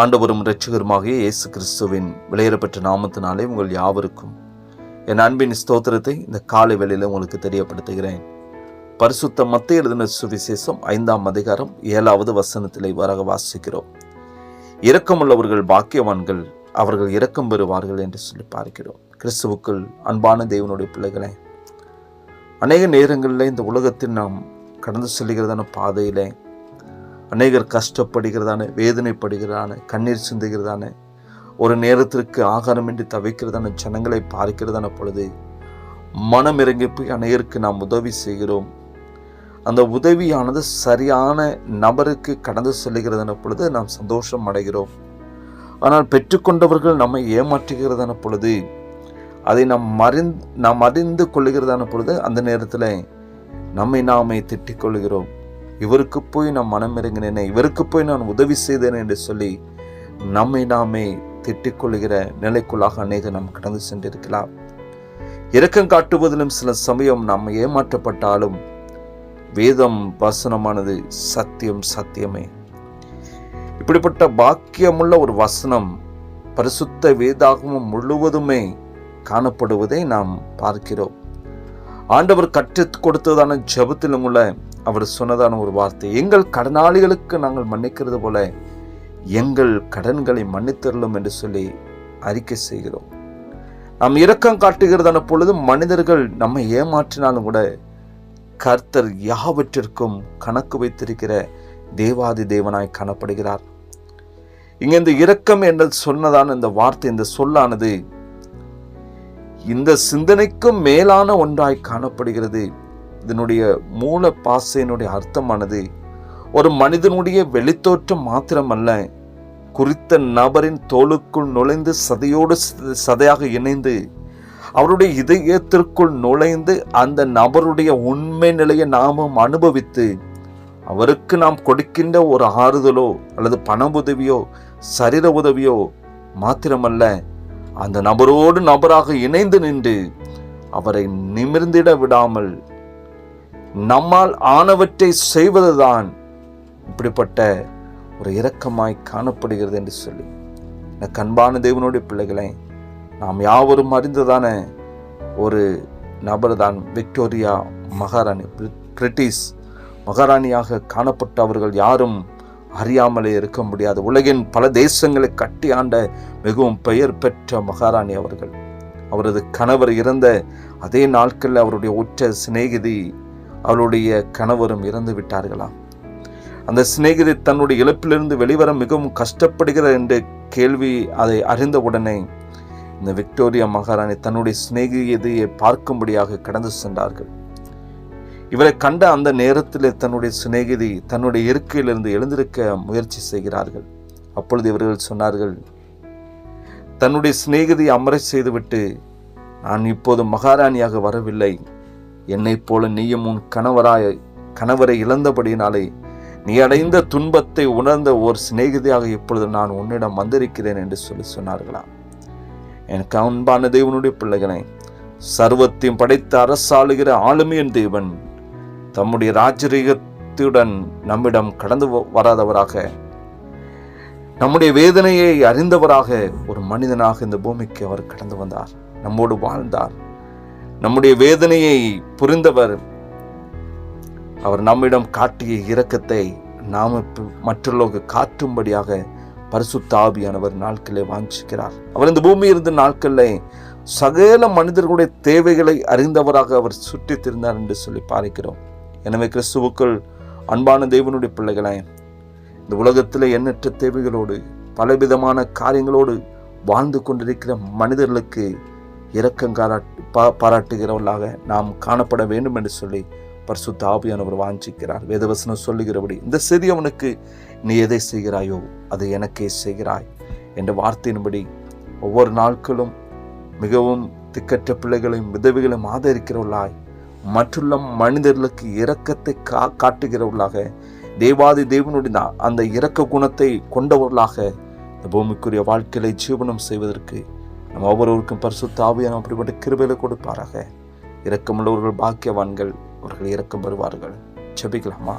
ஆண்டவரும் இரட்சகருமாகிய இயேசு கிறிஸ்துவின் விலையேறப்பெற்ற நாமத்தினாலே உங்கள் யாவருக்கும் என் அன்பின் ஸ்தோத்திரத்தை இந்த காலை வேளையில் உங்களுக்கு தெரியப்படுத்துகிறேன். பரிசுத்த மத்திய எழுதின சுவிசேஷம் ஐந்தாம் அதிகாரம் ஏழாவது வசனத்திலே வரக வாசிக்கிறோம். இரக்கமுள்ளவர்கள் பாக்கியவான்கள் அவர்கள் இரக்கம் பெறுவார்கள் என்று சொல்லி பார்க்கிறோம். கிறிஸ்துவுக்குள் அன்பான தேவனுடைய பிள்ளைகளே அநேக நேரங்களில் இந்த உலகத்தில் நாம் கடந்து செல்கிறதான பாதையிலே அநேகர் கஷ்டப்படுகிறதான வேதனைப்படுகிறதான கண்ணீர் சிந்துகிறதான ஒரு நேரத்திற்கு ஆகாரமின்றி தவிக்கிறதான ஜனங்களை பார்க்கிறதான பொழுது மனம் இறங்கி போய் அநேகருக்கு நாம் உதவி செய்கிறோம். அந்த உதவியானது சரியான நபருக்கு கடந்து செல்லுகிறதான பொழுது நாம் சந்தோஷம் அடைகிறோம். ஆனால் பெற்றுக்கொண்டவர்கள் நம்மை ஏமாற்றுகிறதான பொழுது அதை நாம் மறிந்து நாம் அறிந்து கொள்ளுகிறதான பொழுது அந்த நேரத்தில் நம்மை நாமே திட்டிக் கொள்கிறோம் இவருக்கு போய் நான் மனம் இறங்கினேனே இவருக்கு போய் நான் உதவி செய்தேன் என்று சொல்லி நம்மை நாமே திட்டிக்கொள்கிற நிலைக்குள்ளாக அநேக நாம் கடந்து சென்றிருக்கலாம். இரக்கம் காட்டுவதிலும் சில சமயம் நாம் ஏமாற்றப்பட்டாலும் வேதம் வசனமானது சத்தியம் சத்தியமே. இப்படிப்பட்ட பாக்கியமுள்ள ஒரு வசனம் பரிசுத்த வேதாகமும் முழுவதுமே காணப்படுவதை நாம் பார்க்கிறோம். ஆண்டவர் கற்றுக் கொடுத்ததான ஜபத்திலும் உள்ள அவர் சொன்னதான ஒரு வார்த்தை. எங்கள் கடனாளிகளுக்கு நாங்கள் மன்னிக்கிறது போல எங்கள் கடன்களை மன்னித்தரலும் என்று சொல்லி அறிக்கை செய்கிறோம். நாம் இரக்கம் காட்டுகிறதான பொழுது மனிதர்கள் நம்மை ஏமாற்றினாலும் கூட கர்த்தர் யாவற்றிற்கும் கணக்கு வைத்திருக்கிற தேவாதி தேவனாய் காணப்படுகிறார். இங்கே இந்த இரக்கம் என்று சொன்னதான இந்த வார்த்தை இந்த சொல்லானது இந்த சிந்தனைக்கும் மேலான ஒன்றாய் காணப்படுகிறது. இதனுடைய மூல பாசையினுடைய அர்த்தமானது ஒரு மனிதனுடைய வெளித்தோற்றம் மாத்திரமல்ல குறித்த நபரின் தோளுக்குள் நுழைந்து சதையோடு சதையாக இணைந்து அவருடைய இதயத்திற்குள் நுழைந்து அந்த நபருடைய உண்மை நிலையை நாமும் அனுபவித்து அவருக்கு நாம் கொடுக்கின்ற ஒரு ஆறுதலோ அல்லது பண உதவியோ சரீர உதவியோ மாத்திரமல்ல அந்த நபரோடு நபராக இணைந்து நின்று அவரை நிமிர்ந்திட விடாமல் நம்மால் ஆனவற்றை செய்வதுதான் இப்படிப்பட்ட ஒரு இரக்கமாய் காணப்படுகிறது என்று சொல்லி. இந்த கண்பான தேவனுடைய பிள்ளைகளை நாம் யாவரும் அறிந்ததான ஒரு நபர் தான் விக்டோரியா மகாராணி பிரிட்டிஷ் மகாராணியாக காணப்பட்ட அவர்கள் யாரும் அறியாமலே இருக்க முடியாது. உலகின் பல தேசங்களை கட்டி ஆண்ட மிகவும் பெயர் பெற்ற மகாராணி அவர்கள். அவரது கணவர் இறந்த அதே நாட்களில் அவருடைய உற்ற சிநேகிதி அவளுடைய கணவரும் இறந்து விட்டார்களாம். அந்த சிநேகிதி தன்னுடைய இழப்பிலிருந்து வெளிவர மிகவும் கஷ்டப்படுகிறார் என்ற கேள்வி அதை அறிந்தவுடனே இந்த விக்டோரியா மகாராணி தன்னுடைய சிநேகிதியை பார்க்கும்படியாக கடந்து சென்றார்கள். இவரை கண்ட அந்த நேரத்தில் தன்னுடைய சிநேகிதி தன்னுடைய இருக்கையிலிருந்து எழுந்திருக்க முயற்சி செய்கிறார்கள். அப்பொழுது இவர்கள் சொன்னார்கள் தன்னுடைய சிநேகிதி அமர செய்துவிட்டு நான் இப்போது மகாராணியாக வரவில்லை. என்னைப் போல நீயும் உன் கணவராய் கணவரை இழந்தபடியினாலே நீ அடைந்த துன்பத்தை உணர்ந்த ஒரு சிநேகிதியாக இப்பொழுது நான் உன்னிடம் வந்திருக்கிறேன் என்று சொல்லி சொன்னார்களாம் எனக்கு அன்பான தேவனுடைய பிள்ளைகளை சர்வத்தையும் படைத்து அரசாளுகிற ஆளுமையின் தேவன் தம்முடைய ராஜரீகத்துடன் நம்மிடம் கடந்து வராதவராக நம்முடைய வேதனையை அறிந்தவராக ஒரு மனிதனாக இந்த பூமிக்கு அவர் கடந்து வந்தார் நம்மோடு வாழ்ந்தார். நம்முடைய வேதனையை புரிந்தவர் அவர் நம்மிடம் காட்டிய இரக்கத்தை நாம் மற்றவர்களுக்கு காட்டும்படியாக பரிசுத்த ஆவியானவர் நாட்களை வாஞ்சிக்கிறார். அவர் இந்த பூமி இருந்த நாட்களில் சகல மனிதர்களுடைய தேவைகளை அறிந்தவராக அவர் சுற்றி திருந்தார் என்று சொல்லி பார்க்கிறோம். எனவே கிறிஸ்துவுக்குள் அன்பான தேவனுடைய பிள்ளைகளை இந்த உலகத்தில் எண்ணற்ற தேவைகளோடு பலவிதமான காரியங்களோடு வாழ்ந்து கொண்டிருக்கிற மனிதர்களுக்கு இரக்கம் பாராட்டுகிறவர்களாக நாம் காணப்பட வேண்டும் என்று சொல்லி பரிசுத்த ஆவியானவர் வாஞ்சிக்கிறார். வேதவசனம் சொல்லுகிறபடி இந்த செய்தி அவனுக்கு நீ எதை செய்கிறாயோ அதை எனக்கே செய்கிறாய் என்ற வார்த்தையின்படி ஒவ்வொரு நாட்களும் மிகவும் திக்கற்ற பிள்ளைகளையும் விதவிகளையும் ஆதரிக்கிறவர்களாய் மற்றுள்ள மனிதர்களுக்கு இரக்கத்தை கா காட்டுகிறவர்களாக தேவாதி தேவனுடைய அந்த இரக்க குணத்தை கொண்டவர்களாக இந்த பூமிக்குரிய வாழ்க்கையை ஜீவனம் செய்வதற்கு நம்ம ஒவ்வொருவருக்கும் பரிசுத்த ஆவியான அப்படிப்பட்ட கிருபையில கொடுப்பாராக. இரக்கமுள்ளவர்கள் பாக்கியவான்கள் அவர்கள் இறக்கம் வருவார்கள் ஜெபிக்கலாமா?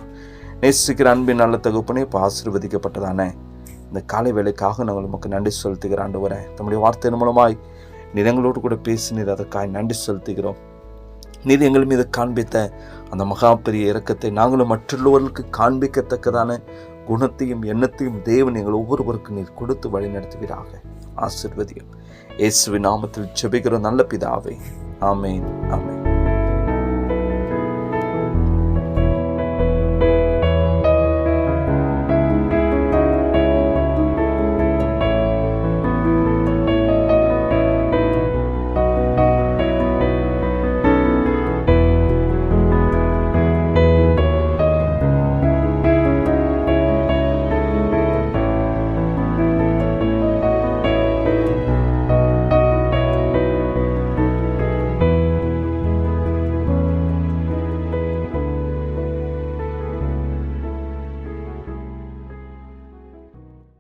நேசிக்கிற அன்பின் நல்ல தகுப்பனே இப்போ ஆசீர்வதிக்கப்பட்டதான இந்த காலை வேலைக்காக நாங்கள் உமக்கு நன்றி செலுத்துகிற ஆண்டு வரேன் தம்முடைய வார்த்தையின் மூலமாய் நீர் எங்களோடு கூட பேசினீர் அதற்காக நன்றி செலுத்துகிறோம். நீர் எங்கள் மீது காண்பித்த அந்த மகா பெரிய இறக்கத்தை நாங்களும் மற்றுள்ளவர்களுக்கு காண்பிக்கத்தக்கதான குணத்தையும் எண்ணத்தையும் தேவன் எங்கள் ஒவ்வொருவருக்கும் நீர் கொடுத்து வழி நடத்துவீராக ஆசிர்வதியும். இயேசுவின் நாமத்தில் ஜெபிக்கிற நல்ல பிதாவே. ஆமேன். ஆமேன்.